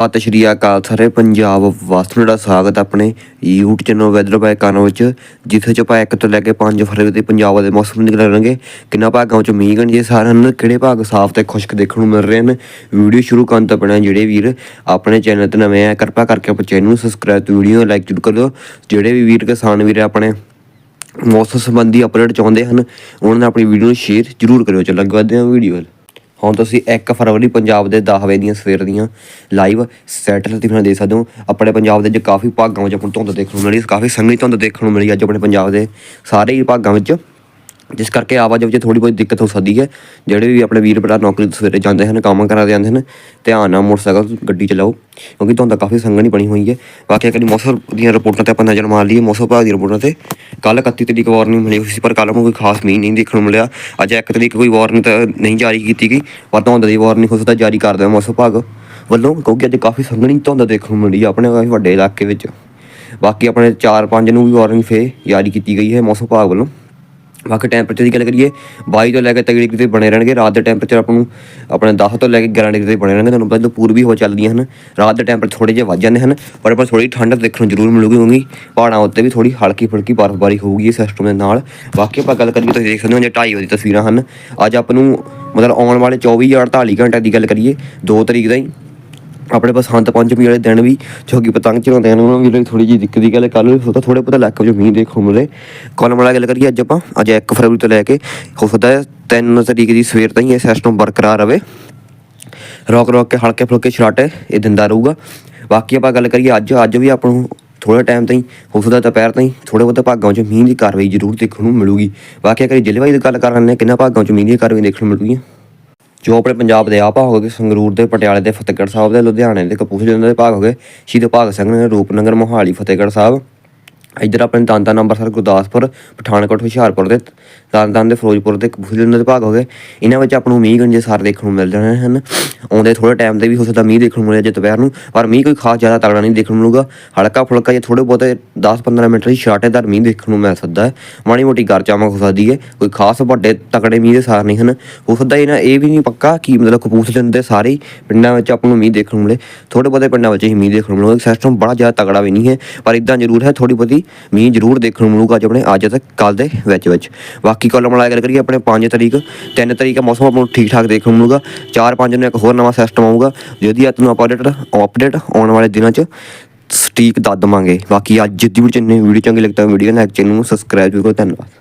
ਸਤਿ ਸ਼੍ਰੀ ਅਕਾਲ ਸਾਰੇ ਪੰਜਾਬ ਵਾਸਤੇ ਦਾ ਸਵਾਗਤ ਆਪਣੇ YouTube ਚੈਨਲ ਵੈਦਰ ਬਾਈ ਕਾਨੋ ਵਿੱਚ, ਜਿੱਥੇ ਚ ਆਪਾਂ 1 ਤੋਂ ਲੈ ਕੇ 5 ਫਰਵਰੀ ਤੇ ਪੰਜਾਬ ਦੇ ਮੌਸਮ ਦੀ ਗੱਲ ਕਰਾਂਗੇ। ਕਿੰਨਾ ਭਾਗਾਂ ਚ ਮੀਂਹ ਗਣ ਜੇ ਸਾਰਿਆਂ ਨੂੰ, ਕਿਹੜੇ ਭਾਗ ਸਾਫ਼ ਤੇ ਖੁਸ਼ਕ ਦੇਖਣ ਨੂੰ ਮਿਲ ਰਹੇ ਹਨ? ਵੀਡੀਓ ਸ਼ੁਰੂ ਕਰਨ ਤੋਂ ਪਹਿਲਾਂ ਜਿਹੜੇ ਵੀਰ ਆਪਣੇ ਚੈਨਲ ਤੇ ਨਵੇਂ ਆ, ਕਿਰਪਾ ਕਰਕੇ ਆਪਣੇ ਚੈਨਲ ਨੂੰ ਸਬਸਕ੍ਰਾਈਬ ਤੇ ਵੀਡੀਓ ਲਾਈਕ ਜ਼ਰੂਰ ਕਰਿਓ। ਜਿਹੜੇ ਵੀ ਵੀਰ ਕਿਸਾਨ ਵੀਰ ਆਪਣੇ ਮੌਸਮ ਸੰਬੰਧੀ ਅਪਡੇਟ ਚਾਹੁੰਦੇ ਹਨ, ਉਹਨਾਂ ਨੇ ਆਪਣੀ ਵੀਡੀਓ ਨੂੰ ਸ਼ੇਅਰ ਜ਼ਰੂਰ ਕਰਿਓ। ਚੱਲ ਅੱਗੇ ਵਧਦੇ ਹਾਂ ਵੀਡੀਓ ਵੱਲ। ਹੁਣ ਤੁਸੀਂ 1 ਫਰਵਰੀ ਪੰਜਾਬ ਦੇ 10 ਵਜੇ ਦੀਆਂ ਸਵੇਰ ਦੀਆਂ ਲਾਈਵ ਸੈਟਲਾਈਟ ਤੇ ਦੇਖ ਸਕਦੇ ਹੋ। ਆਪਣੇ ਪੰਜਾਬ ਦੇ ਅੱਜ ਕਾਫੀ ਭਾਗਾਂ ਵਿੱਚ ਆਪਾਂ ਨੂੰ ਧੁੰਦ ਦੇਖਣ ਨੂੰ ਮਿਲੀ, ਕਾਫੀ ਸੰਘਣੀ ਧੁੰਦ ਦੇਖਣ ਨੂੰ ਮਿਲੀ ਅੱਜ ਆਪਣੇ ਪੰਜਾਬ ਦੇ ਸਾਰੇ ਹੀ ਭਾਗਾਂ ਵਿੱਚ। ਜਿਸ ਕਰਕੇ ਆਵਾਜਾਈ ਵਿੱਚ ਥੋੜੀ ਬਹੁਤ ਦਿੱਕਤ ਹੋ ਸਕਦੀ ਹੈ। ਜਿਹੜੇ ਵੀ ਆਪਣੇ ਵੀਰ ਭਰਾ ਨੌਕਰੀ ਤੋਂ ਸਵੇਰੇ ਜਾਂਦੇ ਹਨ, ਕੰਮ ਕਰਾ ਜਾਂਦੇ ਹਨ, ਧਿਆਨ ਨਾਲ ਮੋਟਰਸਾਈਕਲ ਗੱਡੀ ਚਲਾਓ, ਕਿਉਂਕਿ ਤੁਹਾਨੂੰ ਕਾਫੀ ਸੰਘਣੀ ਬਣੀ ਹੋਈ ਹੈ। ਬਾਕੀ ਕਦੀ ਮੌਸਮ ਦੀਆਂ ਰਿਪੋਰਟਾਂ ਤੇ ਆਪਾਂ ਨਜ਼ਰ ਮਾਰ ਲਈਏ, ਮੌਸਮ ਵਿਭਾਗ ਦੀਆਂ ਰਿਪੋਰਟਾਂ ਤੇ। ਕੱਲ 31 ਤਰੀਕ ਵਾਰਨਿੰਗ ਮਿਲੀ ਹੋਈ ਸੀ, ਪਰ ਕੱਲ ਨੂੰ ਕੋਈ ਖਾਸ ਮੀਂਹ ਨਹੀਂ ਦੇਖਣ ਨੂੰ ਮਿਲਿਆ। ਅੱਜ 1 ਤਰੀਕ ਕੋਈ ਵਾਰਨਿੰਗ ਤਾਂ ਨਹੀਂ ਜਾਰੀ ਕੀਤੀ ਗਈ। ਪਰ ਧੁੰਦ ਦੀ ਵਾਰਨਿੰਗ ਹੋ ਸਕਦਾ, ਜਾਰੀ ਕਰ ਦੇਵੇ ਮੌਸਮ ਵਿਭਾਗ ਵੱਲੋਂ, ਕਿਉਂਕਿ ਅੱਜ ਕਾਫੀ ਸੰਘਣੀ ਧੁੰਦ ਦੇਖਣ ਨੂੰ ਮਿਲੀ, ਆਪਣੇ ਕਾਫੀ ਵੱਡੇ ਇਲਾਕੇ ਵਿੱਚ। ਬਾਕੀ ਆਪਣੇ 4-5 ਨੂੰ ਵੀ ਵਾਰਨਿੰਗ ਫੇ ਜਾਰੀ ਕੀਤੀ ਗਈ ਹੈ ਮੌਸਮ ਵਿਭਾਗ ਵੱਲੋਂ। ਬਾਕੀ ਟੈਂਪਰੇਚਰ ਦੀ ਗੱਲ ਕਰੀਏ 22 ਤੋਂ ਲੈ ਕੇ 23 ਡਿਗਰੀ ਤੇ ਬਣੇ ਰਹਿਣਗੇ, ਰਾਤ ਦੇ ਟੈਂਪਰੇਚਰ ਆਪਾਂ ਨੂੰ ਆਪਣੇ 10 ਤੋਂ ਲੈ ਕੇ 11 ਡਿਗਰੀ ਤੇ ਬਣੇ ਰਹਿਣਗੇ, ਤੁਹਾਨੂੰ ਪਤਾ ਜਦੋਂ ਪੂਰਬੀ ਹੋ ਚੱਲਦੀਆਂ ਹਨ, ਰਾਤ ਦੇ ਟੈਂਪਰੇਚਰ ਥੋੜੇ ਜਿਹਾ ਵੱਧ ਜਾਂਦੇ ਹਨ, ਪਰ ਆਪਾਂ ਥੋੜੀ ਠੰਡ ਦੇਖਣ ਨੂੰ ਜ਼ਰੂਰ ਮਿਲੂਗੀ ਕਿਉਂਕਿ ਪਹਾੜਾਂ ਉੱਤੇ ਵੀ ਥੋੜੀ ਹਲਕੀ ਫੁਲਕੀ ਬਰਫ਼ਬਾਰੀ ਹੋਊਗੀ ਇਸ ਸਿਸਟਮ ਦੇ ਨਾਲ। ਬਾਕੀ ਆਪਾਂ ਗੱਲ ਕਰੀਏ, ਤੁਸੀਂ ਦੇਖ ਸਕਦੇ ਹੋ ਜੇ 2:30 ਵਜੇ ਦੀ ਤਸਵੀਰਾਂ ਹਨ। ਅੱਜ ਆਪਾਂ ਨੂੰ ਮਤਲਬ ਆਉਣ ਵਾਲੇ 24 ਜਾਂ 48 ਘੰਟੇ ਦੀ ਗੱਲ ਕਰੀਏ 2 ਤਰੀਕ ਦਾ ਹੀ ਆਪਣੇ ਬਸੰਤ ਪੰਚਮੀ ਵਾਲੇ ਦਿਨ ਵੀ ਜੋਗੀ ਪਤੰਗ ਚੜਾਉਂਦੇ ਹਨ, ਉਹਨਾਂ ਵੀ ਥੋੜੀ ਜਿਹੀ ਦਿੱਕਤ ਦੀ ਗੱਲ ਕੱਲ ਨੂੰ ਹੋ ਥੋੜੇ ਬਹੁਤਾ ਇਲਾਕੇ ਵਿੱਚ ਮੀਂਹ ਦੇਖਣ ਨੂੰ ਮਿਲੇ ਕੋਲਮ ਵਾਲਾ ਗੱਲ ਕਰੀਏ ਅੱਜ ਆਪਾਂ? ਅੱਜ 1 ਫਰਵਰੀ ਤੋਂ ਲੈ ਕੇ, ਹੋ ਸਕਦਾ ਹੈ 3 ਤਰੀਕ ਦੀ ਸਵੇਰ ਤਾਈਂ ਇਹ ਸਿਸਟਮ ਬਰਕਰਾਰ ਰਵੇ। ਰੋਕ ਰੋਕ ਕੇ, ਹਲਕੇ ਫੁਲਕੇ ਛਰਾਟੇ ਇਹ ਦਿੰਦਾ ਰਹੂਗਾ। ਬਾਕੀ ਆਪਾਂ ਗੱਲ ਕਰੀਏ ਅੱਜ ਅੱਜ ਵੀ ਆਪਾਂ ਨੂੰ ਥੋੜੇ ਟਾਈਮ ਤਾਈਂ, ਹੋ ਸਕਦਾ ਦੁਪਹਿਰ ਤਾਈਂ ਥੋੜੇ ਬਹੁਤੇ ਭਾਗਾਂ 'ਚ ਮੀਂਹ ਦੀ ਕਾਰਵਾਈ ਜ਼ਰੂਰ ਦੇਖਣ ਨੂੰ ਮਿਲੂਗੀ। ਬਾਕੀ ਅਗਰ ਜ਼ਿਲ੍ਹੇਵਾਈ ਦੀ ਗੱਲ ਕਰ ਲੈਂਦੇ ਹਾਂ, ਕਿੰਨਾ ਭਾਗਾਂ 'ਚ ਮੀਂਹ ਦੀ ਕਾਰਵਾਈ ਦੇਖਣ ਨੂੰ ਮਿਲੂਗੀ? ਜੋ ਆਪਣੇ ਪੰਜਾਬ ਦੇ ਆ ਭਾਗ ਹੋ ਗਏ ਸੰਗਰੂਰ ਦੇ, ਪਟਿਆਲੇ ਦੇ, ਫਤਿਹਗੜ੍ਹ ਸਾਹਿਬ ਦੇ, ਲੁਧਿਆਣੇ ਦੇ, ਕਪੂਰਥਲੇ ਦੇ ਭਾਗ ਹੋ ਗਏ। ਸ਼ਹੀਦ ਭਗਤ ਸਿੰਘ ਨੇ ਰੂਪਨਗਰ ਮੋਹਾਲੀ, ਫਤਿਹਗੜ੍ਹ ਸਾਹਿਬ ਇੱਧਰ ਆਪਣੇ ਤਾਂਤਾ ਅੰਮ੍ਰਿਤਸਰ ਗੁਰਦਾਸਪੁਰ, ਪਠਾਨਕੋਟ, ਹੁਸ਼ਿਆਰਪੁਰ ਦੇ ਤਰਨਤਾਰਨ ਦੇ ਫਿਰੋਜ਼ਪੁਰ ਦੇ ਕਪੂਰਥਲੇ ਦੇ ਭਾਗ ਹੋ ਗਏ। ਇਹਨਾਂ ਵਿੱਚ ਆਪਾਂ ਨੂੰ ਮੀਂਹ ਗੰਜੇ ਸਾਰ ਦੇਖਣ ਨੂੰ ਮਿਲ ਜਾਣੇ ਹਨ। ਆਉਂਦੇ ਥੋੜੇ ਟਾਈਮ ਤੇ ਵੀ ਹੋ ਸਕਦਾ ਮੀਂਹ ਦੇਖਣ ਨੂੰ ਮਿਲੇ ਜੇ ਦੁਪਹਿਰ ਨੂੰ, ਪਰ ਮੀਂਹ ਕੋਈ ਖਾਸ ਜ਼ਿਆਦਾ ਤਗੜਾ ਨਹੀਂ ਦੇਖਣ ਨੂੰ ਮਿਲੂਗਾ। ਹਲਕਾ ਫੁਲਕਾ ਜੇ ਥੋੜੇ ਬਹੁਤੇ 10-15 ਮਿੰਟ ਲਈ ਛਾਟੇਦਾਰ ਮੀਂਹ ਦੇਖਣ ਨੂੰ ਮਿਲ ਸਕਦਾ ਹੈ। ਮਾੜੀ ਮੋਟੀ ਗਰ ਚਾਮਕ ਹੋ ਸਕਦੀ ਹੈ। ਕੋਈ ਖਾਸ ਵੱਡੇ ਤਗੜੇ ਮੀਂਹ ਦੇ ਸਾਰ ਨਹੀਂ ਹਨ। ਹੋ ਸਕਦਾ ਇਹਨਾਂ ਇਹ ਵੀ ਨਹੀਂ ਪੱਕਾ ਕਿ ਮਤਲਬ ਕਪੂਰਥਲੇ ਦੇ ਸਾਰੇ ਹੀ ਪਿੰਡਾਂ ਵਿੱਚ ਆਪਾਂ ਨੂੰ ਮੀਂਹ ਦੇਖਣ ਨੂੰ ਮਿਲੇ। ਥੋੜੇ ਬਹੁਤੇ ਪਿੰਡਾਂ ਵਿੱਚ ਹੀ ਮੀਂਹ ਦੇਖਣ ਨੂੰ ਮਿਲੂਗਾ। ਸਿਸਟਮ ਬੜਾ ਜ਼ਿਆਦਾ ਤਗੜਾ ਵੀ ਨਹੀਂ ਹੈ, ਪਰ ਇਦਾਂ ਜ਼ਰੂਰ ਹੈ। ਥੋੜੀ ਬਹੁਤੀ ਮੀਂਹ ਜ਼ਰੂਰ ਦੇਖਣ ਨੂੰ ਮਿਲੂਗਾ ਅੱਜ ਆਪਣੇ, ਅੱਜ ਤੇ ਕੱਲ ਦੇ ਵਿੱਚ ਵਿੱਚ। ਬਾਕੀ ਕਾਲਮ ਵਾਲਾ ਗੱਲ ਕਰੀਏ, ਆਪਣੇ 5 ਤਰੀਕ 3 ਤਰੀਕ ਦਾ ਮੌਸਮ ਆਪਾਂ ਨੂੰ ਠੀਕ ਠਾਕ ਦੇਖਣ ਨੂੰ ਮਿਲੂਗਾ। 4-5 ਨੂੰ ਇੱਕ ਹੋਰ ਨਵਾਂ ਸਿਸਟਮ ਆਊਗਾ, ਜਿਹਦੀ ਅੱਜ ਤੁਹਾਨੂੰ ਅਪਡੇਟ ਅਪਡੇਟ ਆਉਣ ਵਾਲੇ ਦਿਨਾਂ 'ਚ ਸਟੀਕ ਦੱਸ ਦਵਾਂਗੇ। ਬਾਕੀ ਅੱਜ ਦੀ ਵੀਡੀਓ ਚੰਨੀ ਵੀਡੀਓ, ਚੰਗੀ ਲੱਗਦਾ ਵੀਡੀਓ ਲਾਈਕ ਚੈਨਲ ਨੂੰ ਸਬਸਕ੍ਰਾਈਬ ਜ਼ਰੂਰ ਕਰੋ। ਧੰਨਵਾਦ।